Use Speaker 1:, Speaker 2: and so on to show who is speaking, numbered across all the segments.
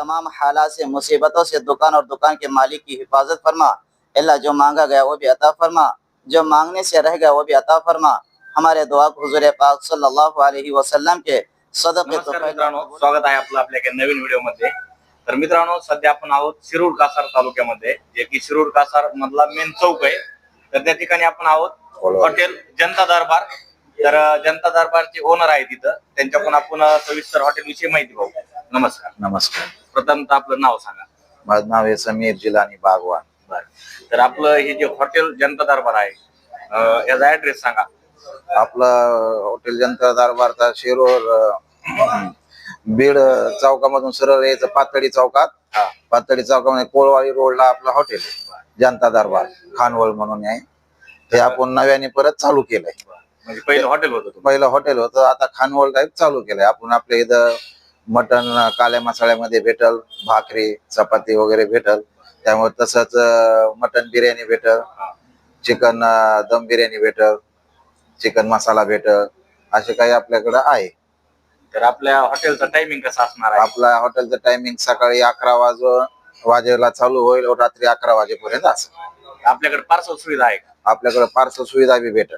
Speaker 1: तमाम हालात से मुसीबतों से दुकान और दुकान के मालिक की हिफाजत फरमा। अल्लाह जो मांगा गया वो भी अता फरमा। जो मांगने से रह गया वो भी अता फरमा। हमारे दुआ को हुजूर पाक सल्लल्लाहु अलैहि वसल्लम के सदक़े
Speaker 2: मित्रांनो स्वागत आहे आपलं आपल्या एका नवीन व्हिडिओमध्ये. तर मित्रांनो सध्या आपण आहोत शिरूर कासार तालुक्यामध्ये जे की शिरूर कासार मधला मेन चौक आहे. तर त्या ठिकाणी आपण आहोत हॉटेल जनता दरबार. तर जनता दरबारचे ओनर आहे तिथं. त्यांच्याकडून आपण सविस्तर हॉटेल विषयी माहिती पाहू. नमस्कार.
Speaker 3: नमस्कार.
Speaker 2: प्रथमतः आपलं नाव सांगा.
Speaker 3: माझं नाव आहे समीर जिलानी बागवान.
Speaker 2: बरं. तर आपलं हे जे हॉटेल जनता दरबार आहे अं, याचा ऍड्रेस सांगा.
Speaker 3: आपलं हॉटेल जनता दरबारचा शिरोर अं, बीड चौकामधून सरळ यायचं पातळी चौकात.
Speaker 2: हा.
Speaker 3: पातळी चौकामध्ये कोळवाडी रोडला आपलं हॉटेल आहे. जनता दरबार खानवळ म्हणून आहे. ते आपण नव्याने परत चालू केलंय.
Speaker 2: म्हणजे पहिलं हॉटेल होतं
Speaker 3: पहिलं हॉटेल होतं आता खानवळ टाईप चालू केलंय. आपण आपल्या इथं मटन काल्या मसाल्यामध्ये भेटल भाकरी चपाती वगैरे भेटल. त्यामुळे तसंच मटन बिर्याणी भेटल चिकन दम बिर्याणी भेटल चिकन मसाला भेटल असे काही आपल्याकडं आहे.
Speaker 2: तर आपल्या हॉटेलचा टायमिंग कसा असणार आहे?
Speaker 3: आपल्या हॉटेलचं टायमिंग सकाळी अकरा वाज वाजेला चालू होईल व रात्री अकरा वाजेपर्यंत असं.
Speaker 2: आपल्याकडे पार्सल सुविधा आहे का?
Speaker 3: आपल्याकडे पार्सल सुविधा बी भेटल.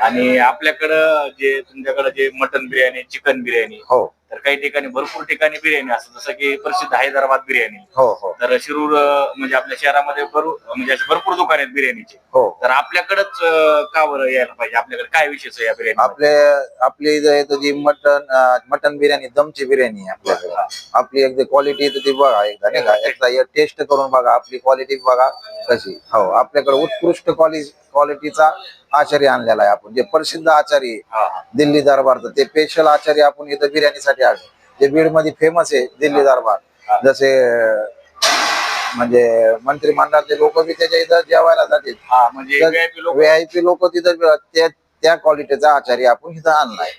Speaker 2: आणि आपल्याकडं जे तुमच्याकडे जे मटन बिर्याणी चिकन बिर्याणी
Speaker 3: हो.
Speaker 2: तर काही ठिकाणी भरपूर ठिकाणी बिर्याणी असतात. जसं की प्रसिद्ध हैदराबाद बिर्याणी.
Speaker 3: हो हो.
Speaker 2: तर शिरूर अं, म्हणजे आपल्या शहरामध्ये भरू म्हणजे असे भरपूर दुकान आहेत बिर्याणीचे.
Speaker 3: हो.
Speaker 2: तर आपल्याकडंच अं, का बरं यायला पाहिजे? आपल्याकडे काय विशेष आहे या बिर्याणी
Speaker 3: आपले आपली इथं येतं जी मटन मटन बिर्याणी दमची बिर्याणी आहे आपल्याकडे. आपली एकदा क्वालिटी येते ती बघा एकदा नाही का? एकदा टेस्ट करून बघा आपली क्वालिटी बघा कशी. हो आपल्याकडे उत्कृष्ट क्वालिटी क्वालिटीचा आचार्य आणलेला आहे आपण. जे प्रसिद्ध
Speaker 2: हा.
Speaker 3: दिल्ली दरबारचं ते स्पेशल आचार्य आपण इथं बिर्याणीसाठी आले. जे बीडमध्ये फेमस आहे दिल्ली दरबार. जसे म्हणजे मंत्रिमंडळाचे लोक बी त्याच्या इथं जेवायला जातील.
Speaker 2: हा म्हणजे लोक.
Speaker 3: व्हीआयपी लोक तिथं त्या क्वालिटीचा आचार्य आपण इथं आणलाय.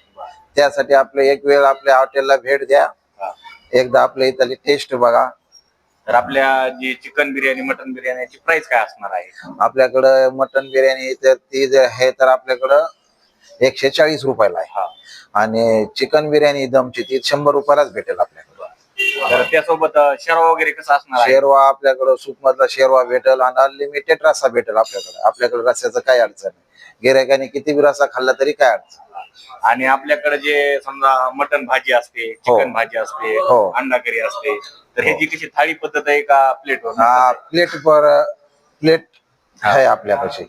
Speaker 3: त्यासाठी आपले एक वेळ आपल्या हॉटेलला भेट द्या. एकदा आपल्या इथली टेस्ट बघा.
Speaker 2: तर आपल्या जी चिकन बिर्याणी मटन बिर्याणीची प्राइस काय असणार आहे?
Speaker 3: आपल्याकडं मटन बिर्याणी तर ती जे आहे तर आपल्याकडं एकशे चाळीस रुपयाला आहे.
Speaker 2: हा.
Speaker 3: आणि चिकन बिर्याणी दमची ती शंभर रुपयालाच भेटेल आपल्याकडं.
Speaker 2: तर त्यासोबत शेरवा वगैरे कसं असणार आहे?
Speaker 3: शेरवा आपल्याकडं सूप मधला शेरवा भेटेल आणि अनलिमिटेड रस्सा भेटेल आपल्याकडे. आपल्याकडे रस्स्याचं काही अडचण नाही. गिरायकाने किती बी रस्सा खाल्ला तरी काय अडचण
Speaker 2: आणि आपल्याकडे जे समजा मटन भाजी असते चिकन भाजी असते
Speaker 3: हो.
Speaker 2: अंडा करी असते तर ह्याची कशी थाळी पद्धत आहे का प्लेट
Speaker 3: हा प्लेट पर प्लेट आहे आपल्यापाशी.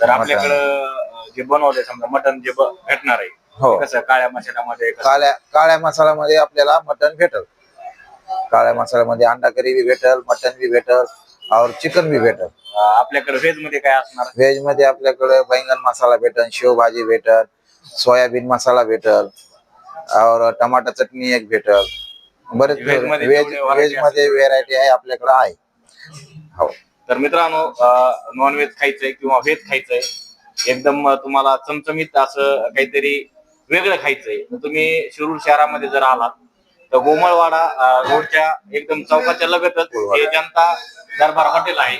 Speaker 2: तर आपल्याकडं जे बनवलंय समजा मटन जे ब- भेटणार आहे
Speaker 3: हो.
Speaker 2: ते कसं काळ्या मसाल्यामध्ये कसं?
Speaker 3: काळ्या काळ्या मसाल्यामध्ये आपल्याला मटन भेटल. काळ्या मसाल्यामध्ये अंडा करी बी भेटल मटन बी भेटल और चिकन बी भेटल.
Speaker 2: आपल्याकडे व्हेजमध्ये काय असणार?
Speaker 3: व्हेजमध्ये आपल्याकडे बैंगन मसाला भेटल शेवभाजी भेटल सोयाबीन मसाला भेटल और टमाटा चटणी एक भेटल. बरेच
Speaker 2: Veg मध्ये
Speaker 3: व्हेज
Speaker 2: जेवढे variety
Speaker 3: व्हेजमध्ये व्हेरायटी आहे आपल्याकडे आहे. हो.
Speaker 2: तर मित्रांनो नॉनव्हेज खायचंय किंवा व्हेज खायचंय एकदम अं, तुम्हाला चमचमीत असं काहीतरी वेगळं खायचंय. तर तुम्ही शिरूर शहरामध्ये जर आलात तर गोमळवाडा अं, रोडच्या एकदम चौकाच्या लगतच हे जनता दरबार हॉटेल आहे.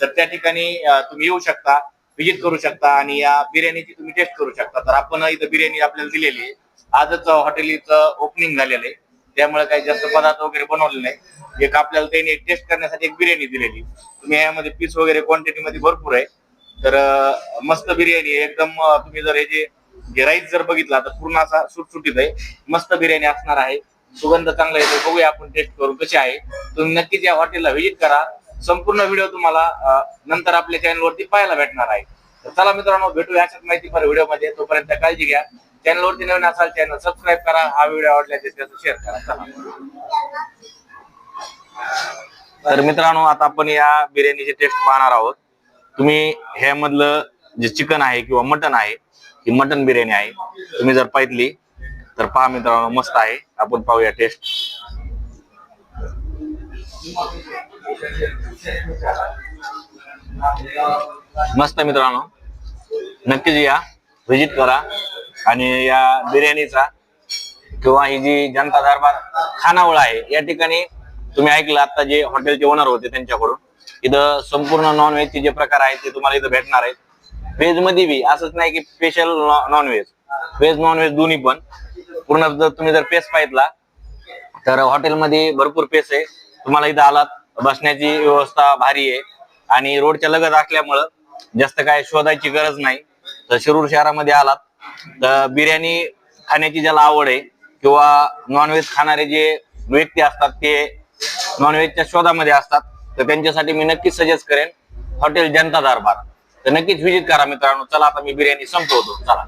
Speaker 2: तर त्या ठिकाणी तुम्ही येऊ शकता व्हिजिट करू शकता आणि या बिर्याणीची तुम्ही टेस्ट करू शकता. तर आपण इथं बिर्याणी आपल्याला दिलेली आहे. आजच हॉटेलचं ओपनिंग झालेलं आहे. त्यामुळे काही जास्त पदार्थ वगैरे बनवले नाही. एक आपल्याला त्यांनी टेस्ट करण्यासाठी एक बिर्याणी दिलेली तुम्ही यामध्ये पीस वगैरे क्वांटिटी मध्ये भरपूर आहे. तर मस्त बिर्याणी एकदम तुम्ही जर हे जे जे राईस जर बघितला तर पूर्ण असा सुटसुटीत आहे. मस्त बिर्याणी असणार आहे. सुगंध चांगला येतो बघूया आपण टेस्ट करून कशी आहे. तुम्ही नक्कीच या हॉटेलला व्हिजिट करा. संपूर्ण व्हिडिओ तुम्हाला नंतर आपल्या चॅनलवरती पाहायला भेटणार आहे. तर चला मित्रांनो भेटूया अशाच माहिती पर व्हिडिओमध्ये. तोपर्यंत काळजी घ्या. चॅनलवरती नवीन असाल चॅनल सबस्क्राईब करा. हा व्हिडिओ आवडला तर त्याचं शेअर करा. चला. तर मित्रांनो आता आपण या बिर्याणीची टेस्ट पाहणार आहोत. तुम्ही ह्यामधलं जे चिकन आहे किंवा मटन आहे ही मटन बिर्याणी आहे. तुम्ही जर पाहितली तर पहा मित्रांनो मस्त आहे. आपण पाहूया टेस्ट मस्त मित्रांनो. नक्कीच या. व्हिजिट करा. आणि या बिर्याणीचा किंवा ही जी जनता दरबार खानावळ आहे या ठिकाणी तुम्ही ऐकलं आता जे हॉटेलचे ओनर होते त्यांच्याकडून. इथं संपूर्ण नॉनव्हेजचे जे प्रकार आहेत ते तुम्हाला इथं भेटणार आहेत. व्हेजमध्ये बी असंच नाही की स्पेशल नॉनव्हेज व्हेज नॉनव्हेज दोन्ही पण. पूर्ण जर तुम्ही जर पेस पाहितला तर हॉटेलमध्ये भरपूर पेस आहे. तुम्हाला इथं आलात बसण्याची व्यवस्था भारी आहे. आणि रोडच्या लगत असल्यामुळं जास्त काय शोधायची गरज नाही. तर शिरूर शहरामध्ये आलात तर बिर्याणी खाण्याची ज्याला आवड आहे किंवा नॉनव्हेज खाणारे जे व्यक्ती असतात ते नॉनव्हेजच्या शोधामध्ये असतात तर त्यांच्यासाठी मी नक्कीच सजेस्ट करेन हॉटेल जनता दरबार. तर नक्कीच व्हिजिट करा मित्रांनो. चला आता मी बिर्याणी संपवतो. चला.